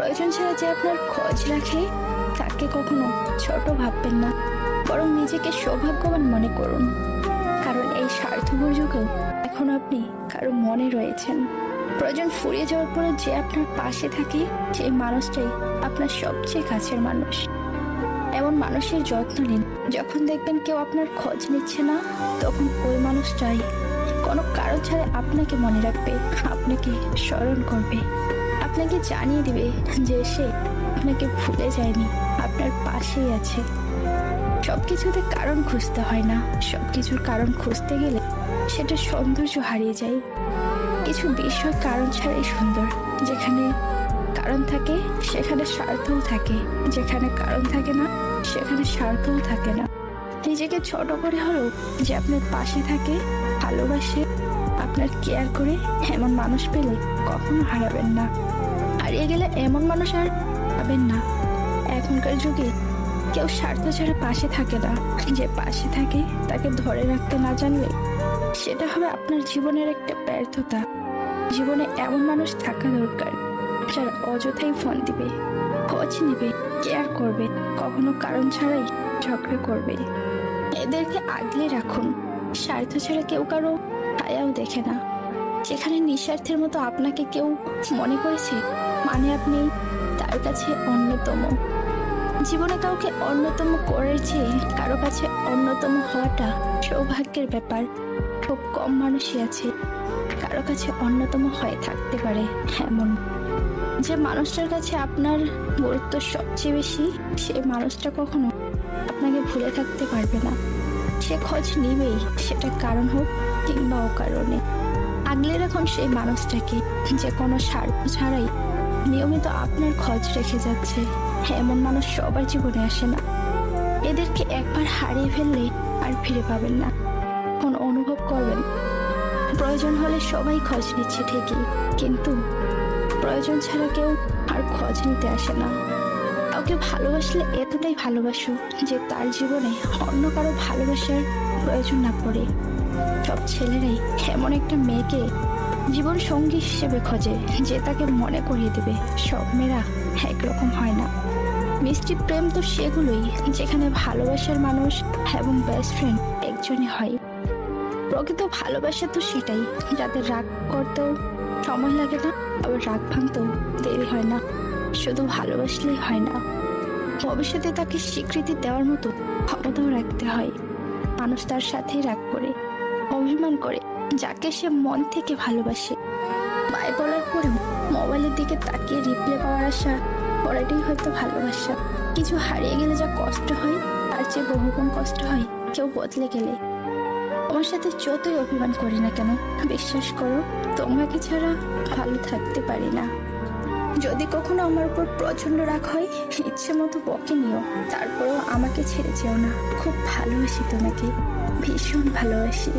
প্রয়োজন ছাড়া যে আপনার খোঁজ রাখে, তাকে কখনো ছোট ভাববেন না। বরং নিজেকে সৌভাগ্যবান মনে করুন। কারণ এই স্বার্থপর যুগেও এখন আপনি কারও মনে রয়েছেন। প্রয়োজন ফুরিয়ে যাওয়ার পরে যে আপনার পাশে থাকে সেই মানুষটাই আপনার সবচেয়ে কাছের মানুষ। এমন মানুষের যত্ন নিন। যখন দেখবেন কেউ আপনার খোঁজ নিচ্ছে না, তখন ওই মানুষটাই কোনো কারণ ছাড়া আপনাকে মনে রাখবে, আপনাকে স্মরণ করবে। আপনাকে জানিয়ে দিবে যে সে আপনাকে ভুলে যায়নি। আপনার পাশেই আছে। সবকিছুতে কারণ খুঁজতে হয় না। সবকিছুর কারণ খুঁজতে গেলে সেটা সৌন্দর্য হারিয়ে যায়। কিছু বিষয় কারণ ছাড়াই সুন্দর। যেখানে কারণ থাকে, সেখানে স্বার্থও থাকে। যেখানে কারণ থাকে না, সেখানে স্বার্থও থাকে না। নিজেকে ছোট করে হলেও যে আপনার পাশে থাকে, ভালোবাসে আপনার কেয়ার করে এমন মানুষ পেলে কখনো হারাবেন না। হারিয়ে গেলে এমন মানুষ আর পাবেন না। এখনকার যুগে কেউ স্বার্থ ছাড়া পাশে থাকে না। যে পাশে থাকে, তাকে ধরে রাখতে না জানলে সেটা হবে আপনার জীবনের একটা ব্যর্থতা। জীবনে এমন মানুষ থাকা দরকার, যারা অযথাই ফোন দিবে, খোঁজ নেবে কেয়ার করবে, কখনো কারণ ছাড়াই ঝগড়া করবে। এদেরকে আগলে রাখুন। স্বার্থ ছাড়া কেউ কারও ছায়াও দেখে না। যেখানে নিঃস্বার্থের মতো আপনাকে কেউ মনে করেছে মানে আপনি তার কাছে অন্যতম। জীবনে কাউকে অন্যতম চেয়ে কারও কাছে অন্যতম হওয়াটা সৌভাগ্যের ব্যাপার। খুব কম মানুষই আছে, কারও কাছে অন্যতম হয়ে থাকতে পারে এমন। যে মানুষটার কাছে আপনার গুরুত্ব সবচেয়ে বেশি সেই মানুষটা কখনো আপনাকে ভুলে থাকতে পারবে না। সে খোঁজ নিবেই সেটা কারণ হোক কিংবা অকারণে। আগলে রাখুন সেই মানুষটাকে যে কোনো স্বার্থ ছাড়াই নিয়মিত আপনার খোঁজ রেখে যাচ্ছে। এমন মানুষ সবার জীবনে আসে না। এদেরকে একবার হারিয়ে ফেললে আর ফিরে পাবেন না। কোন অনুভব করবেন? প্রয়োজন হলে সবাই খোঁজ নিচ্ছে ঠিকই, কিন্তু প্রয়োজন ছাড়া কেউ আর খোঁজ নিতে আসে না। কাউকে ভালোবাসলে এতটাই ভালোবাসো যে তার জীবনে অন্য কারও ভালোবাসার প্রয়োজন না পড়ে। সব ছেলেরাই এমন একটা মেয়েকে জীবন সঙ্গী হিসেবে খোঁজে, যে তাকে মনে করিয়ে দেবে, সব মেয়েরা একরকম হয় না। মিষ্টি প্রেম তো সেগুলোই, যেখানে ভালোবাসার মানুষ এবং বেস্ট ফ্রেন্ড একজনই হয়। প্রকৃত ভালোবাসা তো সেটাই, যাদের রাগ করতেও সময় লাগে না, আবার রাগ ভাঙতেও দেরি হয় না। শুধু ভালোবাসলেই হয় না। ভবিষ্যতে তাকে স্বীকৃতি দেওয়ার মতো ক্ষমতাও রাখতে হয়। মানুষ তার সাথেই রাগ করে, অভিমান করে, যাকে সে মন থেকে ভালোবাসে। বাই বলার পরেও মোবাইলের দিকে তাকিয়ে রিপ্লে পাওয়ার আশা পড়াটাই হয়তো ভালোবাসা। কিছু হারিয়ে গেলে যা কষ্ট হয়, তার চেয়ে বহুগুণ কষ্ট হয় কেউ বদলে গেলে। আমার সাথে যতই অভিমান করি না কেন, বিশ্বাস করো, তোমাকে ছাড়া ভালো থাকতে পারি না। যদি কখনো আমার উপর প্রচণ্ড রাগ হয়, ইচ্ছে মতো বকে নিও। তারপরেও আমাকে ছেড়ে যেও না। খুব ভালোবাসি তোমাকে। ভীষণ ভালোবাসি।